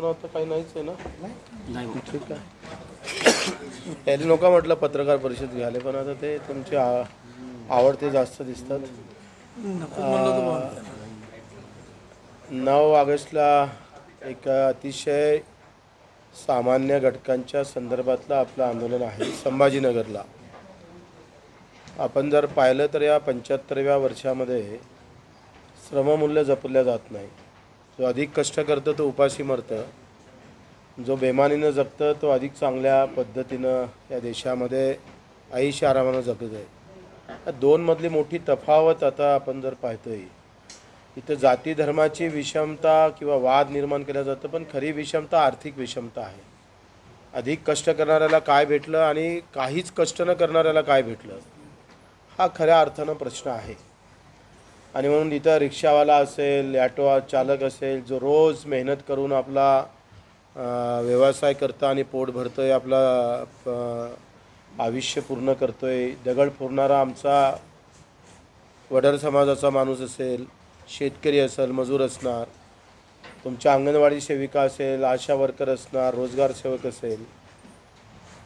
तर काही नाहीच आहे ना? नाही. ठीक आहे. त्याला नका म्हटलं पत्रकार परिषद घ्यायला पण आता ते तुमचे आ- आवडते जास्त दिसतात. नऊ ऑगस्टला एक अतिशय सामान्य घटकांच्या संदर्भातलं आपलं आंदोलन आहे संभाजीनगरला. आपण जर पाहिलं तर या पंच्याहत्तरव्या वर्षामध्ये श्रममूल्य जपलं जात नाही. जो अधिक कष्ट करतं तो उपाशी मरतं. जो बेमानीनं जगतं तो अधिक चांगल्या पद्धतीनं या देशामध्ये आयुष्य आरामानं जगत आहे. दोनमधली मोठी तफावत आता आपण जर पाहतोय इथं जाती धर्माची विषमता किंवा वाद निर्माण केला जातं पण खरी विषमता आर्थिक विषमता आहे. अधिक कष्ट करणाऱ्याला काय भेटलं आणि काहीच कष्ट न करणाऱ्याला काय भेटलं हा खऱ्या अर्थानं प्रश्न आहे. आणि म्हणून इथं रिक्षावाला असेल ॲटो चालक असेल जो रोज मेहनत करून आपला व्यवसाय करतं आणि पोट भरतो आहे आपला आयुष्य पूर्ण करतो आहे दगड फोडणारा आमचा वडर समाजाचा माणूस असेल शेतकरी असेल मजूर असणार तुमच्या अंगणवाडी सेविका असेल आशा वर्कर असणार रोजगार सेवक असेल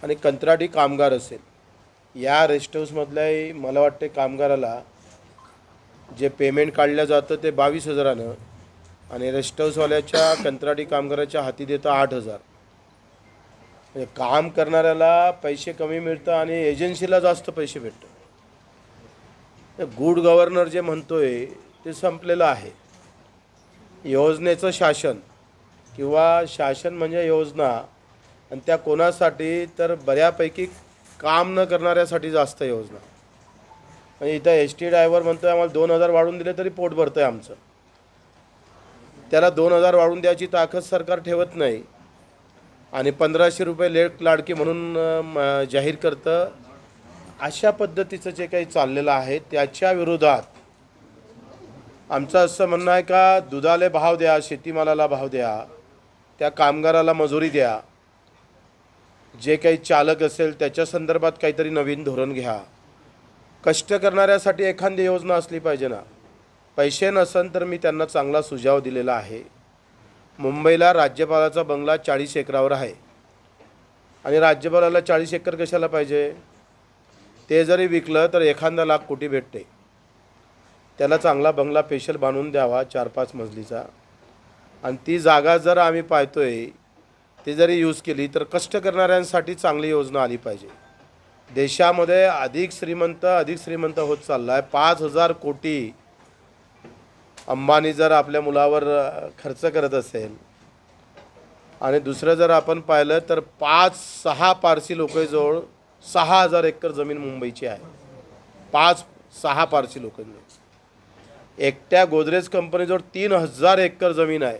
आणि कंत्राटी कामगार असेल. या रेस्ट हाऊसमधल्याही मला वाटते कामगाराला जे पेमेंट काढलं जातं ते बावीस हजारानं आणि रेस्ट हाऊसवाल्याच्या कंत्राटी कामगाराच्या हाती देतं आठ हजार. म्हणजे काम करणाऱ्याला पैसे कमी मिळतं आणि एजन्सीला जास्त पैसे भेटतं गुड गव्हर्नर जे म्हणतोय ते संपलेलं आहे. योजनेचं शासन किंवा शासन म्हणजे योजना आणि त्या कोणासाठी तर बऱ्यापैकी काम न करणाऱ्यासाठी जास्त योजना. म्हणजे इथं एस टी ड्रायव्हर आहे आम्हाला दोन हजार वाढून दिले तरी पोट भरतं आहे आमचं. त्याला दोन हजार वाढून द्यायची ताकद सरकार ठेवत नाही. आणि पंधराशे रुपये लेट लाडकी म्हणून जाहीर करतं. अशा पद्धतीचं जे काही चाललेलं आहे त्याच्या विरोधात आमचं असं म्हणणं आहे का दुधाले भाव द्या शेतीमालाला भाव द्या त्या कामगाराला मजुरी द्या. जे काही चालक असेल त्याच्या संदर्भात काहीतरी नवीन धोरण घ्या. कष्ट करणाऱ्यासाठी एखादी योजना असली पाहिजे ना. पैसे नसन तर मी त्यांना चांगला सुझाव दिलेला आहे. मुंबईला राज्यपालाचा बंगला चाळीस एकरावर आहे. आणि राज्यपालाला चाळीस एकर कशाला पाहिजे? ते जरी विकलं तर एखादा लाख कोटी भेटते. त्याला चांगला बंगला पेशल बांधून द्यावा चार पाच मजलीचा. आणि ती जागा जर आम्ही पाहतोय ती जरी यूज केली तर कष्ट करणाऱ्यांसाठी चांगली योजना आली पाहिजे. देशामध्ये अधिक श्रीमंत अधिक श्रीमंत होत चालला आहे पाच हजार कोटी अंबानी जर आपल्या मुलावर खर्च करत असेल आणि दुसरं जर आपण पाहिलं तर पाच सहा पारसी लोकांजवळ सहा हजार एकर जमीन मुंबईची आहे. पाच सहा पारसी लोकांजवळ एकट्या गोदरेज कंपनीजवळ तीन हजार एकर जमीन आहे.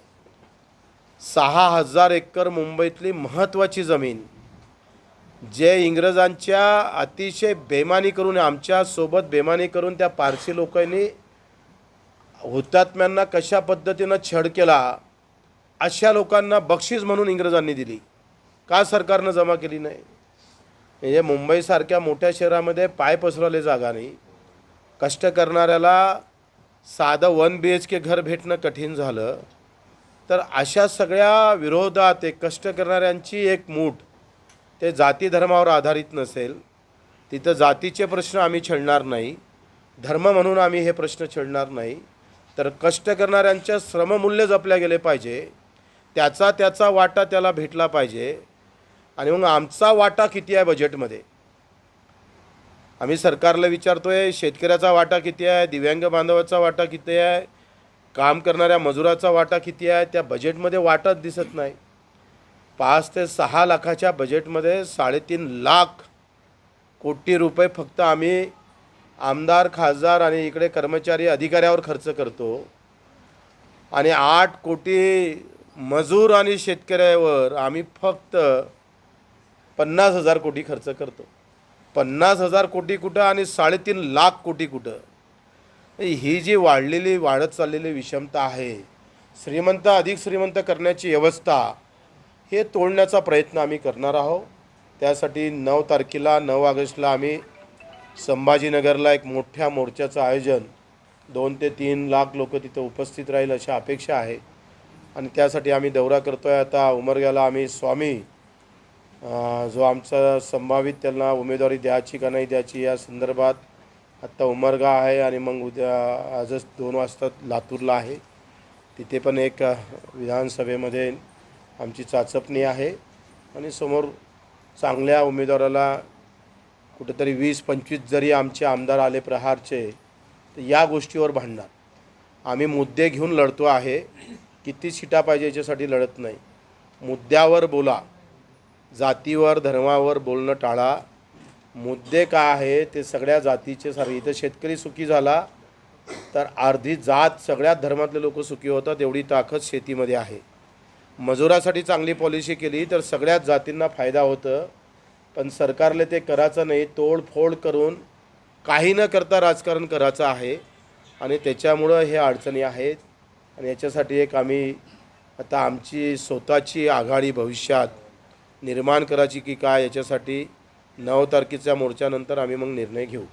सहा हजार एकर मुंबईतली महत्त्वाची जमीन जे इंग्रजांच्या अतिशय बेमानी करून आमच्यासोबत बेमानी करून त्या पारसी लोकांनी हुतात्म्यांना कशा पद्धतीनं छळ केला अशा लोकांना बक्षीस म्हणून इंग्रजांनी दिली. का सरकारनं जमा केली नाही? म्हणजे मुंबईसारख्या मोठ्या शहरामध्ये पाय पसरवले जागा नाही. कष्ट करणाऱ्याला साधं वन बी एच के घर भेटणं कठीण झालं. तर अशा सगळ्या विरोधात एक कष्ट करणाऱ्यांची एक मूठ ते जाती धर्मावर आधारित नसेल तिथं जातीचे प्रश्न आम्ही छेडणार नाही धर्म म्हणून आम्ही हे प्रश्न छेडणार नाही तर कष्ट करणाऱ्यांच्या श्रममूल्य जपल्या गेले पाहिजे त्याचा त्याचा वाटा त्याला भेटला पाहिजे आणि मग आमचा वाटा किती आहे बजेटमध्ये आम्ही सरकारला विचारतो आहे शेतकऱ्याचा वाटा किती आहे दिव्यांग बांधवाचा वाटा किती आहे काम करणाऱ्या मजुराचा वाटा किती आहे त्या बजेटमध्ये वाटाच दिसत नाही. पाच ते सहा लाखाच्या बजेटमध्ये साडेतीन लाख कोटी रुपये फक्त आम्ही आमदार खासदार आणि इकडे कर्मचारी अधिकाऱ्यावर खर्च करतो. आणि आठ कोटी मजूर आणि शेतकऱ्यावर आम्ही फक्त पन्नास हजार कोटी खर्च करतो. पन्नास हजार कोटी कुठं आणि साडेतीन लाख कोटी कुठं? ही जी वाढलेली वाढत चाललेली विषमता आहे श्रीमंत अधिक श्रीमंत करण्याची व्यवस्था हे तोडण्याचा प्रयत्न आम्ही करणार आहोत. त्यासाठी नऊ तारखेला नऊ ऑगस्टला आम्ही संभाजीनगरला एक मोठ्या मोर्चाचं आयोजन दोन ते तीन लाख लोक तिथं उपस्थित राहील अशी अपेक्षा आहे. आणि त्यासाठी आम्ही दौरा करतो आहे आता उमरग्याला आम्ही स्वामी जो आमचा संभावित त्यांना उमेदवारी द्यायची का नाही द्यायची या संदर्भात आत्ता उमरगा आहे आणि मग उद्या आजच दोन वाजता लातूरला आहे. तिथे पण एक विधानसभेमध्ये आमची चाचपणी आहे. आणि समोर चांगल्या उमेदवाराला कुठेतरी वीस पंचवीस जरी आमचे आमदार आले प्रहारचे तर या गोष्टीवर भांडणार. आम्ही मुद्दे घेऊन लढतो आहे. किती सीटा पाहिजे याच्यासाठी लढत नाही. मुद्द्यावर बोला. जातीवर धर्मावर बोलणं टाळा. मुद्दे काय आहे ते सगळ्या जातीचे सारे. इथं शेतकरी सुखी झाला तर अर्धी जात सगळ्यात धर्मातले लोक सुखी होतात एवढी ताकद शेतीमध्ये आहे. मजुरासाठी चांगली पॉलिसी केली तर सगळ्याच जातींना फायदा होतं. पण सरकारले ते करायचं नाही तोडफोड करून काही न करता राजकारण करायचं आहे. आणि त्याच्यामुळं हे अडचणी आहेत. आणि याच्यासाठी एक आम्ही आता आमची स्वतःची आघाडी भविष्यात निर्माण करायची की काय याच्यासाठी नऊ तारखेच्या मोर्चानंतर आम्ही मग निर्णय घेऊ.